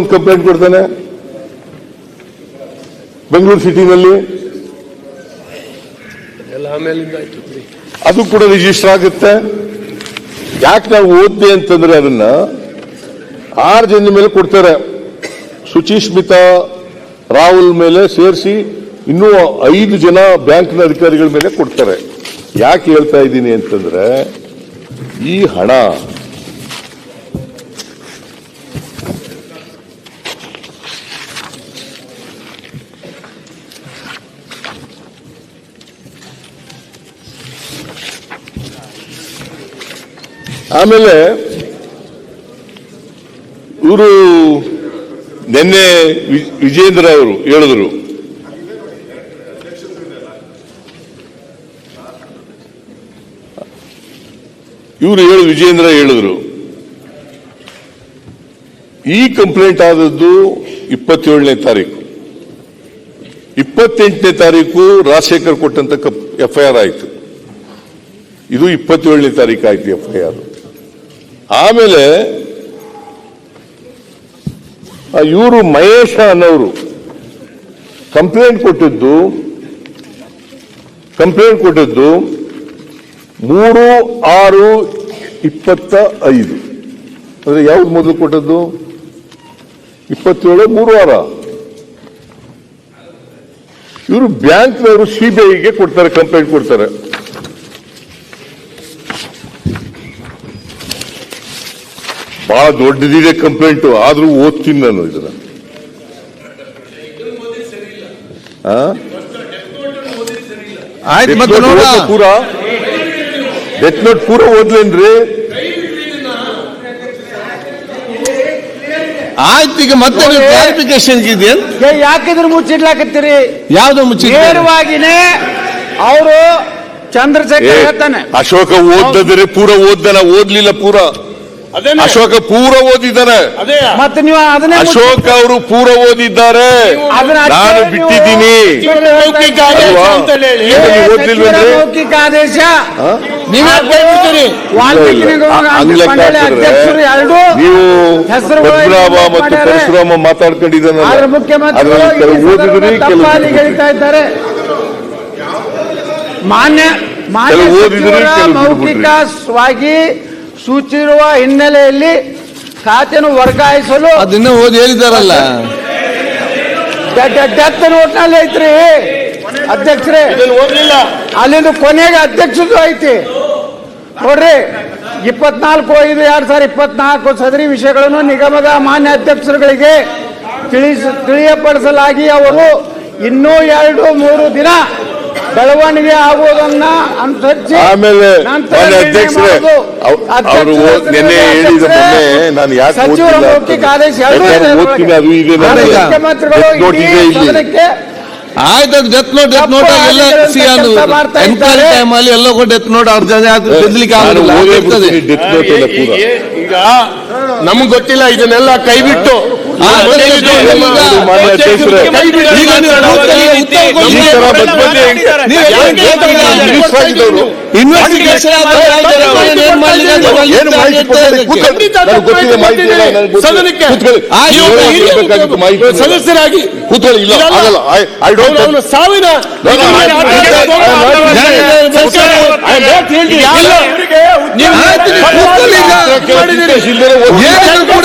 ಒಂದು ಕಂಪ್ಲೇಂಟ್ ಕೊಡ್ತಾನೆ. ಬೆಂಗಳೂರು ಸಿಟಿನಲ್ಲಿ. ಅದು ಕೂಡ ರಿಜಿಸ್ಟರ್ ಆಗುತ್ತೆ. ಯಾಕೆ ನಾವು ಓದ್ದೆ ಅಂತಂದ್ರೆ ಅದನ್ನ ಆರು ಜನ ಮೇಲೆ ಕೊಡ್ತಾರೆ. ಸುಚಿಸ್ಮಿತಾ ರಾಹುಲ್ ಮೇಲೆ ಸೇರಿಸಿ ಇನ್ನೂ ಐದು ಜನ ಬ್ಯಾಂಕ್ನ ಅಧಿಕಾರಿಗಳ ಮೇಲೆ ಕೊಡ್ತಾರೆ. ಯಾಕೆ ಹೇಳ್ತಾ ಇದ್ದೀನಿ ಅಂತಂದ್ರೆ ಈ ಹಣ ಆಮೇಲೆ ಇವರು ನಿನ್ನೆ ವಿಜೇಂದ್ರ ಅವರು ಹೇಳಿದ್ರು. ಇವರು ಹೇಳು ವಿಜೇಂದ್ರ ಹೇಳಿದ್ರು. ಈ ಕಂಪ್ಲೇಂಟ್ ಆದದ್ದು ಇಪ್ಪತ್ತೇಳನೇ ತಾರೀಕು. ಇಪ್ಪತ್ತೆಂಟನೇ ತಾರೀಕು ರಾಜಶೇಖರ್ ಕೊಟ್ಟಂತ ಎಫ್ಐಆರ್ ಆಯಿತು. ಇದು ಇಪ್ಪತ್ತೇಳನೇ ತಾರೀಕು ಆಯ್ತು ಎಫ್ಐಆರ್ ಆಮೇಲೆ ಇವರು ಮಹೇಶ ಅನ್ನೋರು ಕಂಪ್ಲೇಂಟ್ ಕೊಟ್ಟಿದ್ದು ಕಂಪ್ಲೇಂಟ್ ಕೊಟ್ಟಿದ್ದು ಮೂರು ಆರು ಇಪ್ಪತ್ತ ಐದು. ಅಂದರೆ ಯಾವ್ದು ಮೊದಲು ಕೊಟ್ಟದ್ದು? ಇಪ್ಪತ್ತೇಳು, ಮೂರು ವಾರ ಇವರು ಬ್ಯಾಂಕ್ನವರು ಸಿಬಿಐಗೆ ಕೊಡ್ತಾರೆ ಕಂಪ್ಲೇಂಟ್ ಕೊಡ್ತಾರೆ. ಬಹಳ ದೊಡ್ಡದಿದೆ ಕಂಪ್ಲೇಂಟ್ ಆದ್ರೂ ಓದ್ತೀನಿ ನಾನು ಇದನ್ನ. ಆ? ಆಯ್ತು ಡೆತ್ ಮತ್ತೆ ನೋಟ್ ನೋಡ ಓದ್ಲಾ ಪೂರ? ಡೆತ್ ನೋಟ್ ಪೂರ ಓದ್ಲೇನ್ರಿ? ಆಯ್ತು ಈಗ ಮತ್ತೆ ಕ್ಲಾರಿಫಿಕೇಶನ್ ಇದೆಯಲ್ಲ ಏ, ಯಾಕಿದ್ರ ಮುಚ್ಚಿಡ್ಲಾಕತ್ತೀರಿ? ಯಾವ್ದು ಮುಚ್ಚಿ ನೇರವಾಗಿನೇ ಅವರು ಚಂದ್ರಶೇಖರ್ ಹೇಳ್ತಾನೆ. ಅಶೋಕ ಓದ್ದ್ರೆ ಪೂರ ಓದ್ದನ ಓದ್ಲಿಲ್ಲ ಪೂರ. ಅಶೋಕ ಪೂರ ಓದಿದ್ದಾರೆ. ಅದೇ. ಮತ್ತೆ ನೀವು ಅದನ್ನೇ ಅಶೋಕ್ ಅವರು ಪೂರ ಓದಿದ್ದಾರೆ. ಅದನ್ನ ನಾನು ಬಿಟ್ಟಿದ್ದೀನಿ. ಲೌಕಿಕ ಆದೇಶ ನೀವು ಪದ್ಮನಾಭ ಮತ್ತು. ಪರಶುರಾಮ ಅದ್ರಲ್ಲಿ ಓದಿದ್ರಿ ಇದ್ದಾರೆ. ಮಾನ್ಯ ಮಾನ್ಯ ಮೌಖಿಕವಾಗಿ ಸೂಚಿರುವ ಹಿನ್ನೆಲೆಯಲ್ಲಿ ಖಾತೆಯನ್ನು ವರ್ಗಾಯಿಸಲು ಅದನ್ನ ಓದಿ ಹೇಳಿದಾರಲ್ಲ. ಡೆತ್ ನೋಟ್ನಲ್ಲಿ ಐತ್ರಿ. ಅಧ್ಯಕ್ಷರೇ ಅಲ್ಲಿಂದ ಕೊನೆಗೆ ಅಧ್ಯಕ್ಷದ್ದು ಐತಿ. ನೋಡ್ರಿ ಇಪ್ಪತ್ನಾಲ್ಕು ಐದು ಎರಡ್ ಸಾವಿರದ ಇಪ್ಪತ್ನಾಲ್ಕು ಸದರಿ ವಿಷಯಗಳನ್ನು ನಿಗಮದ ಮಾನ್ಯ ಅಧ್ಯಕ್ಷರುಗಳಿಗೆ ತಿಳಿಸ ತಿಳಿಯಪಡಿಸಲಾಗಿ ಅವರು ಇನ್ನೂ ಎರಡು ಮೂರು ದಿನ ಬೆಳವಣಿಗೆ ಆಗುವುದನ್ನ ಅನುಸರಿಸಿ ಆಮೇಲೆ ಅಧ್ಯಕ್ಷರೇ ಅವರು ನಿನ್ನೆ ಹೇಳಿದ ಮೊನ್ನೆ ನಾನು ಯಾಕೆ ಓದ್ತಿಲ್ಲ ಅದು ನನಗೆ. ಮುಖ್ಯಮಂತ್ರಿಗಳು ಆಯ್ತು ಅದು ಡೆತ್ ನೋಟ್ ಡೆತ್ ನೋಟ್ ಎಲ್ಲ ಸಿ ಅದು ಎನ್ಕ್ವೈರಿ. ಟೈಮ್ ಅಲ್ಲಿ ಎಲ್ಲ ಕೂಡ ಡೆತ್ ನೋಟ್ ಅವ್ರ ಜೊತೆ ಅದು ಬೆದಲಿಕ್ಕೆ ಆಗಲ್ಲ ಡೆತ್ ನೋಟ್ ಈಗ ನಮ್ಗ್ ಗೊತ್ತಿಲ್ಲ ಇದನ್ನೆಲ್ಲ ಕೈ ಇನ್ವೆಸ್ಟಿಗೇಷನ್. ಸದಸ್ಯರಾಗಿ ಕೂತ್ಕೊಳ್ಳಿ. ಇಲ್ಲ ಐ ಡೋಂಟ್ ಸಾವಿನ ನೀವು ಕೂಡ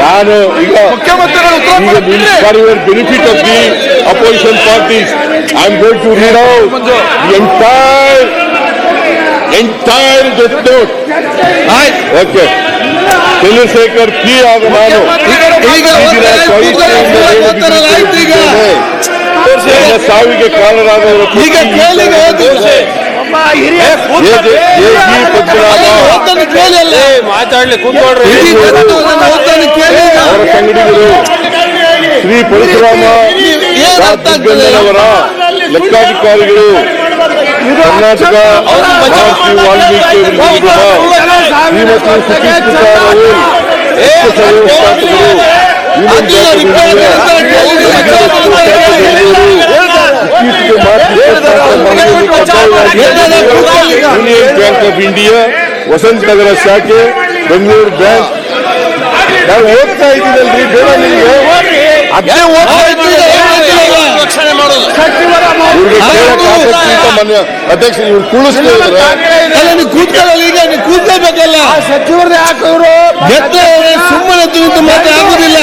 ನಾನು ಈಗ ಮುಖ್ಯಮಂತ್ರಿಗಳು benefit of the opposition parties I am going to read out the entire entire death note ಆಯ್ತು. ಓಕೆ ಚಂದ್ರಶೇಖರ್ ಪಿ ಆಗ ನಾನು ಈಗ ಓದ್ತಾರೆ, ಕೂತ್ಕೊಳ್ಳಿ, ಓದ್ತಾರಲ್ಲ, ಆಯ್ತು ಈಗ. ನನ್ನ ಸಾವಿಗೆ ಕಾರಣರಾದವರ ಈಗ ಕೇಳಿ ಈಗ ಓದಿ. ಪದ್ಮನಾಭ ಓದ್ತಾನೆ ಕೇಳಿ ಅಲ್ಲ. ಮಾತಾಡ್ಲಿ ಕೂತ್ಕೊಳ್ರಿ ಇಡೀ ಜಗತ್ತು ಅದನ್ನ ಓದ್ತಾನೆ ಕೇಳಿ ಈಗ. ಅವರ ಸಂಗಡಿಗರು ಶ್ರೀ ಪರಶುರಾಮ ಏನ್ ಅರ್ಥ ಆಗ್ತದೆ? ಅವರ ಲೆಕ್ಕಾಧಿಕಾರಿಗಳು ಕರ್ನಾಟಕ ಮಹರ್ಷಿ ವಾಲ್ಮೀಕಿ ಶ್ರೀಮತಿ ಸುಚಿಸ್ಮಿತಾ ರಾಹುಲ್ ಮುಖ್ಯ ಸಂಸ್ಥಾಪಕರು ಯೂನಿಯನ್ ಬ್ಯಾಂಕ್ ಆಫ್ ಇಂಡಿಯಾ ಇತ್ತೀಚೆಗೆ ಮಾರ್ಚ್ ಇಪ್ಪತ್ನಾಲ್ಕರ ಕಡ್ಡಾಯವಾಗಿ union bank of India Vasanth Nagar ಶಾಖೆ ಬೆಂಗಳೂರು ಬ್ಯಾಂಕ್ ನಾವು ಓದ್ತಾ ಇದ್ದೀನಲ್ರಿ ಬೇಡ ನಿಮಗೆ ಅದೇ ಓದ್ತಾ ಇದ್ದೀವಿ, ಏನ್ ಮಾಡೋದು. ಸಚಿವರ ಇವ್ರಿಗೆ ಕೇಳಕ್ ಅಂತ ಮೊನ್ನೆ ಅಧ್ಯಕ್ಷ ಇವ್ರು ಕುಳಿಸ್ತಾ ಇದ್ರೆ ಅಲ್ಲ ನೀವು ಕೂತ್ಕೊಳ್ಳಲ್ಲ ಈಗ ನೀವು ಕೂತ್ಲೇಬೇಕಲ್ಲ ಸಚಿವರದ್ದು ಹಾಕೋರು ಸುಮ್ಮನೆ ತಿಳಿದು ಮಾತ್ರ ಆಗುದಿಲ್ಲ.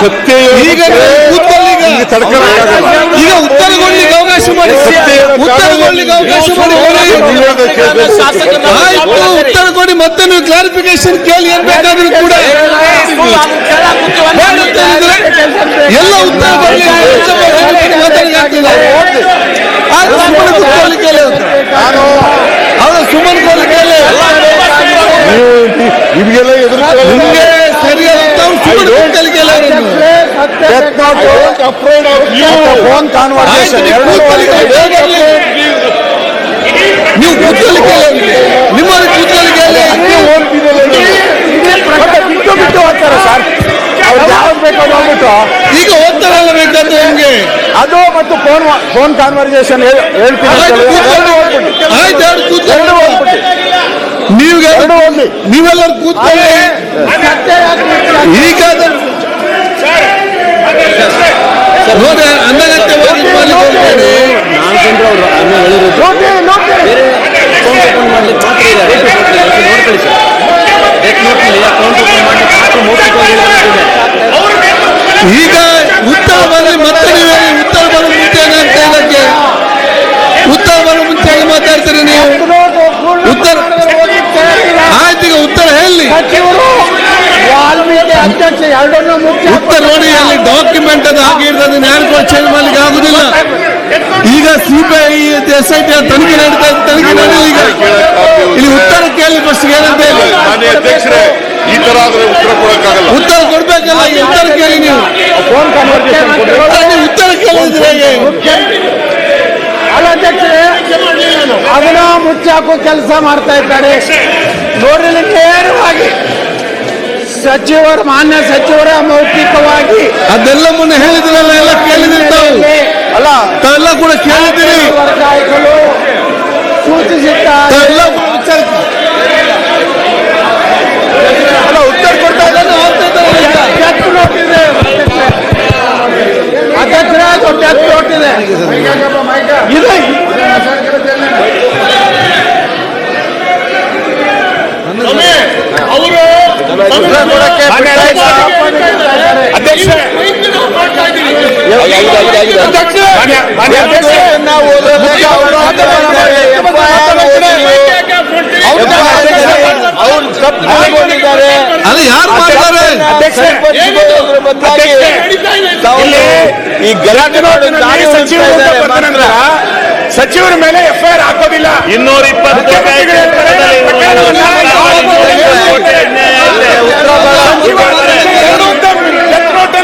ಸತ್ಯ ಈಗ ಈಗ. ಉತ್ತರಗೊಳ್ಳಿಕ್ಕೆ ಅವಕಾಶ ಮಾಡಿ. ಉತ್ತರಗೊಳ್ಳಿಕ್ಕೆ ಅವಕಾಶ ಮಾಡಿ. ಆಯ್ತು ಉತ್ತರ ಕೊಡಿ ಮತ್ತೆ ನೀವು ಕ್ಲಾರಿಫಿಕೇಶನ್ ಕೇಳಿ ಏನ್ ಬೇಕಾದ್ರೂ ಕೂಡ. ಎಲ್ಲ ಉತ್ತರ ಕೊಡ್ಲಿ ಮಾತಾಡಲಿಕ್ಕೆ ಆಯ್ತು ಸುಮ್ಮನೆ ಕೂತ್ಕೊಳ್ಳಿ ಕೇಳಿ ಹೌದು ಸುಮ್ಮನೆ ಕೊಡ್ಲಿ ಕೇಳಿ ನೀವು ನಿಮಗೆಲ್ಲ ನಿಮ್ಗೆ ಸರಿಯಾದ ಉತ್ತರ ಸುಮ್ಮನೆ ಕೂತ್ಕೊಳ್ಳಿ ಕೇಳಿ ಅವರನ್ನು ಫೋನ್ ಆಯ್ತು, ನೀವು ಕೂತ್ಕೊಳ್ಳಿ ಕೇಳಿ. ಬೇಗ ಇರ್ಲಿ. ನೀವು ಕೂತ್ಕೊಳ್ಳಿ ಕೇಳಿ ಅವ್ರಿಗೆ. ನಿಮ್ಮಲ್ಲಿ ಕೂತ್ಕೊಳ್ಳಿ ಕೇಳಿ ಬಿಟ್ಟು ಬಿಟ್ಟು ಹೋಗ್ತಾರೆ ಸರ್ ಅವ್ರು ಯಾವ್ದು ಬೇಕೋ ಹೋಗ್ಬಿಟ್ಟು ಈಗ ಓದ್ತಾರಲ್ಲ ಬೇಕಾದ್ರೆ ನಿಮ್ಗೆ ಅದು ಮತ್ತು ಫೋನ್ ಫೋನ್ ಕಾನ್ವರ್ಸೇಷನ್ ಹೇಳ್ತೀನಿ ನೀವೆಲ್ಲರೂ ಕೂತ್ಕೊಳ್ಳಿ. ಈಗ ನೋಡಿ ಅನಗತ್ಯವಾಗಿ ಈಗ ಉತ್ತರ ಬರಲಿ ಮತ್ತೆ ನೀವು ಹೇಳಿ, ಉತ್ತರ ಬರೋ ಮುಂಚೆ ಏನಾಗ್ತಾ ಇದಕ್ಕೆ ಉತ್ತರ ಬರೋ ಮುಂಚೆ ಹೇಗೆ ಮಾತಾಡ್ತೀರಿ ನೀವು ಉತ್ತರ ಆಯ್ತು ಈಗ ಉತ್ತರ ಹೇಳಿ ಸಚಿವರು ವಾಲ್ಮೀಕಿ ಅಧ್ಯಕ್ಷ ಎರಡನ್ನೂ ಮುಖ್ಯ ಉತ್ತರ ನೋಡಿ ಅಲ್ಲಿ ಡಾಕ್ಯುಮೆಂಟ್ ಅದು ಹಾಕಿರ್ತದೆ ಯಾರು ಕೂಡ ಚೇಂಜ್ ಮಾಡ್ಲಿಕ್ಕೆ ಆಗುದಿಲ್ಲ. ಈಗ ಸಿಬಿಐ ಎಸ್ ಐ ಟಿ ತನಿಖೆ ನಡೀತಾ ತನಿಖೆ ನಡೆಯಲಿ ಈಗ. ಇಲ್ಲಿ ಉತ್ತರ ಕೇಳಿ ಫಸ್ಟ್ ಏನಂತ ಹೇಳಿ. ಅಧ್ಯಕ್ಷರೇ ಈ ತರ ಆದ್ರೆ ಉತ್ತರ ಕೊಡಕ್ಕಾಗಲ್ಲ. ಉತ್ತರ ಕೊಡ್ಬೇಕಲ್ಲ ಉತ್ತರ ಕೇಳಿ ನೀವು. ಫೋನ್ ಕಾನ್ವರ್ಸೇಷನ್ ಉತ್ತರ ಕೇಳಿದ್ರೆ ಹೇಗೆ? ಅಲ್ಲ ಅಧ್ಯಕ್ಷರೇ ಅದನ್ನ ಮುಚ್ಚಾಕೋ ಕೆಲಸ ಮಾಡ್ತಾ ಇದ್ದಾರೆ. ನೋಡ್ರಿ ಇಲ್ಲಿ ನೇರವಾಗಿ ಸಚಿವರು ಮಾನ್ಯ ಸಚಿವರ ಮೌಖಿಕವಾಗಿ ಅದೆಲ್ಲ ಮೊನ್ನೆ ಹೇಳಿದ್ರಲ್ಲ ಎಲ್ಲ ಕೇಳಿದಿರಿ ತಾವು ಅಲ್ಲ ತಾವೆಲ್ಲ ಕೂಡ ಕೇಳಿದ್ದೀರಿ. ಸೂಚಿಸಿದ್ದಾರೆ ತಾವೆಲ್ಲ ವಿಚಾರ ಅಲ್ಲ ಉತ್ತರ ಕೊಡ್ತಾ ಇದ್ದಾನೆ ಡೆತ್ ನೋಟ್ ಇದೆ ಅಧ್ಯಕ್ಷರೇ ಅದು ಡೆತ್ ನೋಟ್ ಇದೆ ಇದೆ ಅಲ್ಲ ಯಾರು ಮಾಡ್ತಾರೆ ಈ ಗಲಾಟೆ ಸಚಿವರ ಮೇಲೆ ಎಫ್ಐಆರ್ ಹಾಕೋದಿಲ್ಲ. ಇನ್ನೂರ ಇಪ್ಪತ್ತು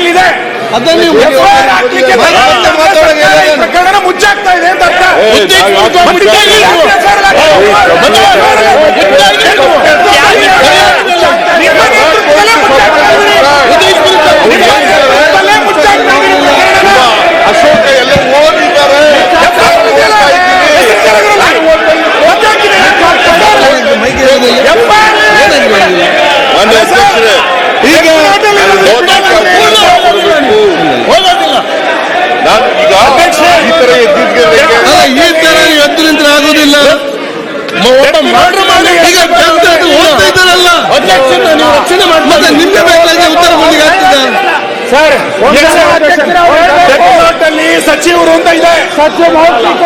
ಇದೆ. ಅದನ್ನ ಅರ್ಥ ಮತ್ತೆ ನಿಮ್ಗೆ ಬೇಕಾಗಿ ಉತ್ತರ ಕೊಡ್ಲಿಕ್ಕೆ ಆಗ್ತದ. ಸರ್ ಸಚಿವರು ಅಂತ ಇದೆ.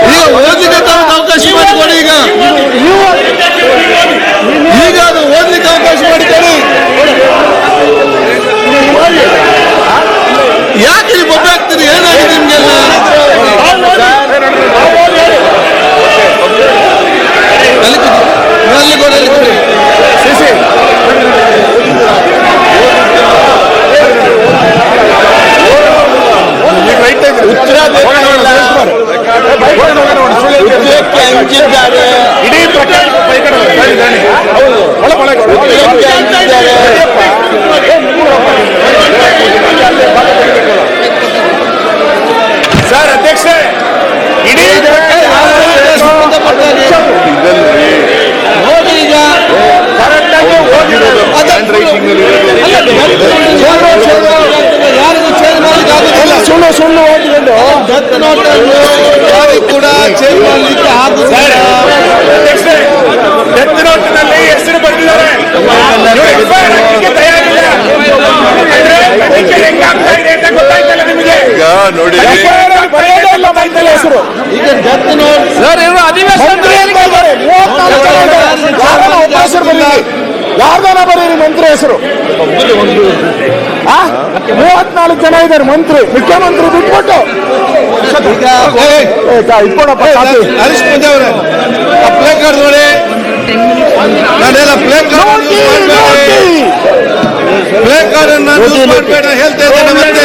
ಈಗ ಓದ್ಲಿಕ್ಕೆ ತಾವು ಅವಕಾಶ ಮಾಡಿಕೊಡಿ ಈಗ. ಈಗ ಅದು ಓದಲಿಕ್ಕೆ ಅವಕಾಶ ಮಾಡಿಕೊಡಿ ಯಾಕೆ ನೀವು ಬೊಬ್ಬೆ ಆಗ್ತೀರಿ ಏನಾಗಿದೆ ನಿಮ್ಗೆಲ್ಲ ಅಲ್ಲಿ ಕೂತು. ಅಲ್ಲಿ ಕೊಡಿ ಅಲ್ಲಿ ಕೊಡಿ ಈಗ ರೈಟ್ ಟೈಮ್ ಡೆತ್ ನೋಟ್ ಅನ್ನು ಯಾರಿಗೂ ಕೂಡ ಚೇಂಜ್ ಮಾಡಲಿಕ್ಕೆ ಆಗುದಿಲ್ಲ ಡೆತ್ ನೋಟ್ನಲ್ಲಿ ಹೆಸರು ಬರೆದಿದ್ದಾರೆ FIR ಹಾಕ್ಲಿಕ್ಕೆ ತಯಾರಿಲ್ಲ ಅಂದ್ರೆ ತನಿಖೆ ಈಗ ನೋಡಿ. FIR ಅಲ್ಲಿ ಬರೆಯೋದೇ ಇಲ್ಲ ಹೆಸರು. ಈಗ ಡೆತ್ ನೋಟ್ ಮಂತ್ರಿ ಇವರು ಹೆಸರು. ಯಾರ್ದಾನ ಬರೀರಿ ಮಂತ್ರಿ ಹೆಸರು. ಮೂವತ್ನಾಲ್ಕು ಜನ ಇದ್ದಾರೆ ಮಂತ್ರಿ ಮುಖ್ಯಮಂತ್ರಿ ಬಿಟ್ಬಿಟ್ಟು. ಇಟ್ಕೊಡಪ್ಪ ಕಾಪಿ. ಹರೀಶ್ ಮುಂದೆ ಅವರೇ. ಆ ಪ್ಲೇ ಕಾರ್ಡ್ ನೋಡಿ. ನಾನೆಲ್ಲ ಪ್ಲೇ ಕಾರ್ಡ್. ಪ್ಲೇ ಕಾರ್ಡ್ ಮಾಡಬೇಡ ಹೇಳ್ತಾ ಇದ್ದೇನೆ ಮತ್ತೆ.